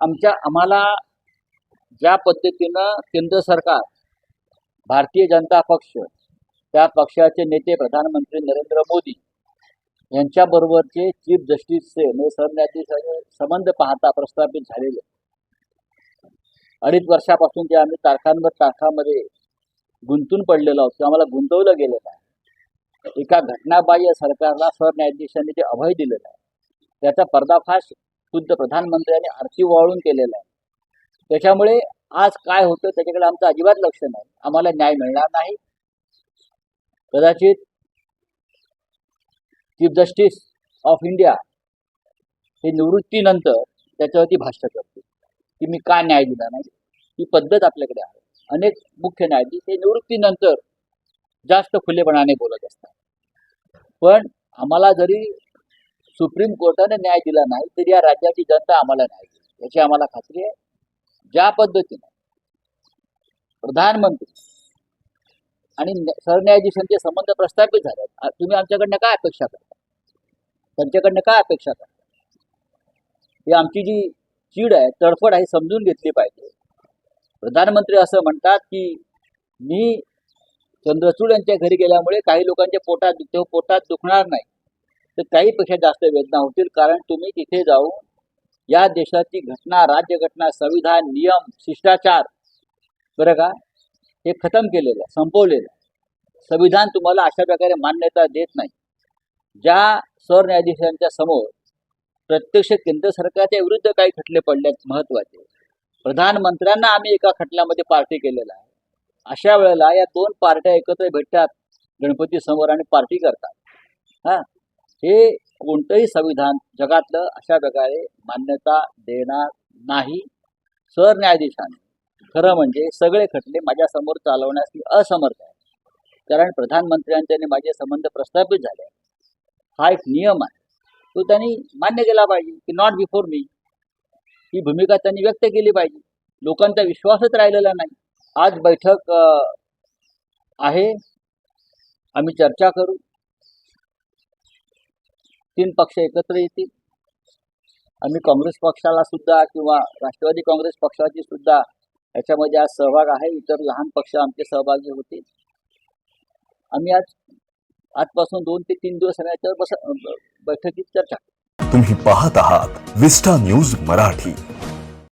आमच्या आम्हाला ज्या पद्धतीनं केंद्र सरकार भारतीय जनता पक्ष त्या पक्षाचे नेते प्रधानमंत्री नरेंद्र मोदी यांच्याबरोबरचे चीफ जस्टिसचे म्हणजे सरन्यायाधीशाचे संबंध पाहता प्रस्थापित झालेले. अडीच वर्षापासून जे आम्ही तारखांवर तारखामध्ये गुंतून पडलेलो आहोत आम्हाला गुंतवलं गेलेलं आहे. एका घटनाबाह्य सरकारला सरन्यायाधीशांनी जे अभय दिलेलं आहे त्याचा पर्दाफाश खुद्द प्रधानमंत्र्यांनी आरती वाळून केलेलं आहे. त्याच्यामुळे आज काय होतं त्याच्याकडे आमचं अजिबात लक्ष नाही. आम्हाला न्याय मिळणार नाही. कदाचित चीफ जस्टिस ऑफ इंडिया हे निवृत्तीनंतर त्याच्यावरती भाष्य करतील की मी का न्याय दिला नाही. ही पद्धत आपल्याकडे आहे. अनेक मुख्य न्यायाधीश हे निवृत्तीनंतर जास्त खुलेपणाने बोलत असतात. पण आम्हाला जरी सुप्रीम कोर्टाने न्याय दिला नाही तरी या राज्याची जनता आम्हाला न्याय दिली याची आम्हाला खात्री आहे. ज्या पद्धतीने प्रधानमंत्री आणि सरन्यायाधीशांचे संबंध प्रस्थापित झाले तुम्ही आमच्याकडनं काय अपेक्षा करता? त्यांच्याकडनं काय अपेक्षा करता? ही आमची जी चीड आहे तडफड आहे समजून घेतली पाहिजे. प्रधानमंत्री असं म्हणतात की मी चंद्रचूड यांच्या घरी गेल्यामुळे काही लोकांच्या पोटात दुखते पोटात दुखणार नाही. तर काहीपेक्षा जास्त वेदना होतील. कारण तुम्ही तिथे जाऊन या देशाची घटना राज्यघटना संविधान नियम शिष्टाचार बरं का हे खतम केलेलं आहे संपवलेलं आहे. संविधान तुम्हाला अशा प्रकारे मान्यता देत नाही. ज्या सरन्यायाधीशांच्या समोर प्रत्यक्ष केंद्र सरकारच्या विरुद्ध काही खटले पडले महत्त्वाचे. प्रधानमंत्र्यांना आम्ही एका खटल्यामध्ये पार्टी केलेला आहे. अशा वेळेला या दोन पार्ट्या एकत्र भेटतात गणपती समोर आणि पार्टी करतात. हा? हे कोणतंही संविधान जगातलं अशा प्रकारे मान्यता देणार नाही. सरन्यायाधीशाने. खरं म्हणजे सगळे खटले माझ्यासमोर चालवण्यास मी असमर्थ आहे. कारण प्रधानमंत्र्यांचे माझे संबंध प्रस्थापित झाले हा एक नियम आहे. तो त्यांनी मान्य केला पाहिजे की नॉट बिफोर मी ही भूमिका त्यांनी व्यक्त केली पाहिजे. लोकांचा विश्वासच राहिलेला नाही. आज बैठक आहे. आम्ही चर्चा करू. तीन पक्ष एकत्र येतील. आम्ही काँग्रेस पक्षाला सुद्धा किंवा राष्ट्रवादी काँग्रेस पक्षाची सुद्धा याच्यामध्ये आज सहभाग आहे. इतर लहान पक्ष आमचे सहभागी होतील. आम्ही आज आजपासून दोन ते तीन दिवस याच्यावर बस बैठकीत चर्चा. तुम्ही पाहत आहात विस्टा न्यूज मराठी.